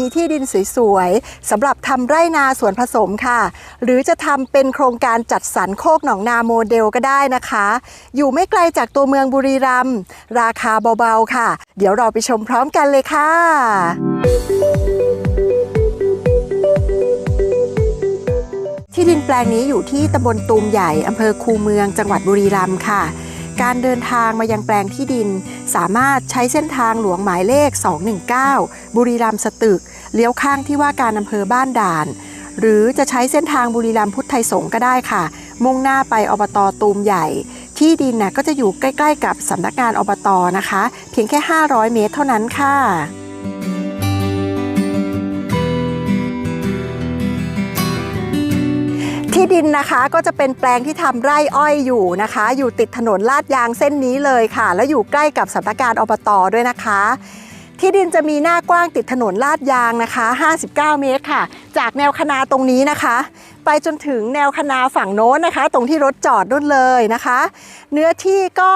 มีที่ดินสวยๆสำหรับทำไร่นาสวนผสมค่ะ หรือจะทำเป็นโครงการจัดสรรโคกหนองนาโมเดลก็ได้นะคะ อยู่ไม่ไกลจากตัวเมืองบุรีรัมย์ราคาเบาๆค่ะ เดี๋ยวเราไปชมพร้อมกันเลยค่ะ ที่ดินแปลงนี้อยู่ที่ตำบลตูมใหญ่อำเภอคูเมืองจังหวัดบุรีรัมย์ค่ะ การเดินทางมายังแปลงที่ดิน สามารถใช้เส้นทางหลวงหมายเลข 219 บุรีรัมย์สตึก เลี้ยวข้างที่ว่าการอำเภอบ้านด่าน หรือจะใช้เส้นทางบุรีรัมย์พุทธไทยสงก็ได้ค่ะ มุ่งหน้าไปอบตตูมใหญ่ ที่ดินน่ะก็จะอยู่ใกล้ ๆ กับสำนักงานอบตนะคะ เพียงแค่ 500 เมตรเท่านั้นค่ะ ที่ดินนะคะก็จะเป็นแปลงที่ทำไร่อ้อยอยู่นะคะ อยู่ติดถนนลาดยางเส้นนี้เลยค่ะ แล้วอยู่ใกล้กับสำนักงานอบตด้วยนะคะ ที่ดินจะมีหน้ากว้างติดถนนลาดยางนะคะ 59 เมตรค่ะ จากแนวคนาตรงนี้นะคะ ไปจนถึงแนวคนาฝั่งโน้นนะคะ ตรงที่รถจอดนู่นเลยนะคะ เนื้อที่ก็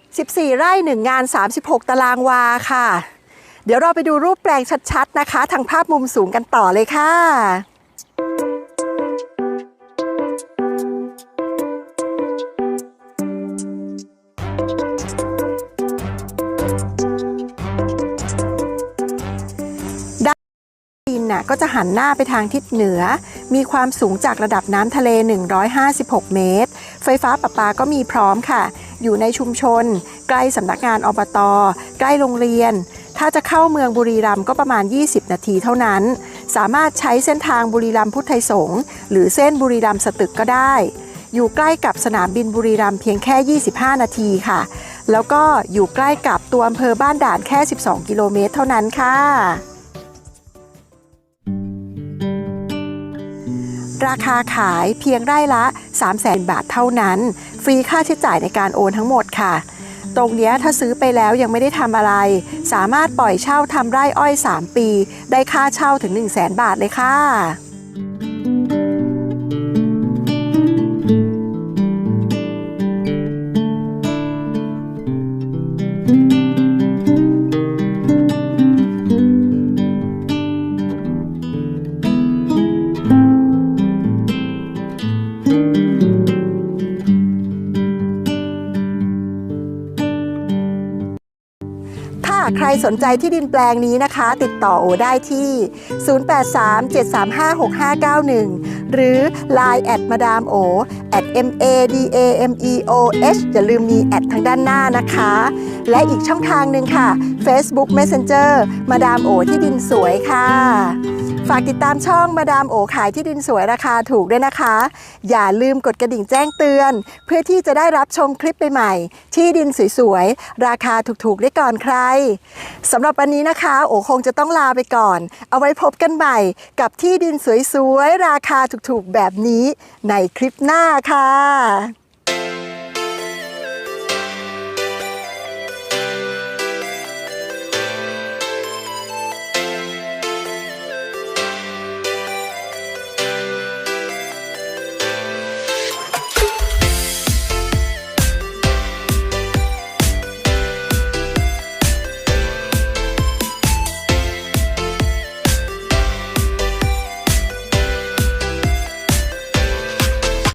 14 ไร่ 1 งาน 36 ตารางวาค่ะ เดี๋ยวเราไปดูรูปแปลงชัดๆนะคะ ทางภาพมุมสูงกันต่อเลยค่ะ ก็จะหันหน้าไปทางทิศเหนือ มีความสูงจากระดับน้ำทะเล 156 เมตร ไฟฟ้าประปาก็มีพร้อมค่ะ อยู่ในชุมชน ใกล้สำนักงานอบต ใกล้โรงเรียน ถ้าจะเข้าเมืองบุรีรัมย์ก็ประมาณ 20 นาทีเท่านั้น สามารถใช้เส้นทางบุรีรัมย์พุทธไทยสงฆ์หรือเส้นบุรีรัมย์สตึกก็ได้ อยู่ใกล้กับสนามบินบุรีรัมย์เพียงแค่ 25 นาทีค่ะ แล้วก็อยู่ใกล้กับตัวอำเภอบ้านด่านแค่ 12 กิโลเมตรเท่านั้นค่ะ ราคาขายเพียงไร่ละ 3 0 0แสนบาทเท่านั้น ฟรีค่าใช้จ่ายในการโอนทั้งหมดค่ะ ตรงนี้ถ้าซื้อไปแล้วยังไม่ได้ทำอะไร สามารถปล่อยเช่าทำไร่อ้อย 3 ปี ได้ค่าเช่าถึง 1 0 0 0 0แสนบาทเลยค่ะถ้าใครสนใจที่ดินแปลงนี้นะคะ ติดต่อโอได้ที่ 0837356591 หรือ Line แอดมาดามโอ at m a d a m e o h อย่าลืมมีแอดทางด้านหน้านะคะ และอีกช่องทางหนึ่งค่ะ Facebook Messenger มาดามโอที่ดินสวยค่ะ ฝากติดตามช่องมาดามโอขายที่ดินสวยราคาถูกด้วยนะคะ อย่าลืมกดกระดิ่งแจ้งเตือน เพื่อที่จะได้รับชมคลิปใหม่ๆ ที่ดินสวยๆ ราคาถูกๆ ได้ก่อนใครสำหรับวันนี้นะคะ โอคงจะต้องลาไปก่อน เอาไว้พบกันใหม่กับที่ดินสวยๆ ราคาถูกๆ แบบนี้ในคลิปหน้าค่ะ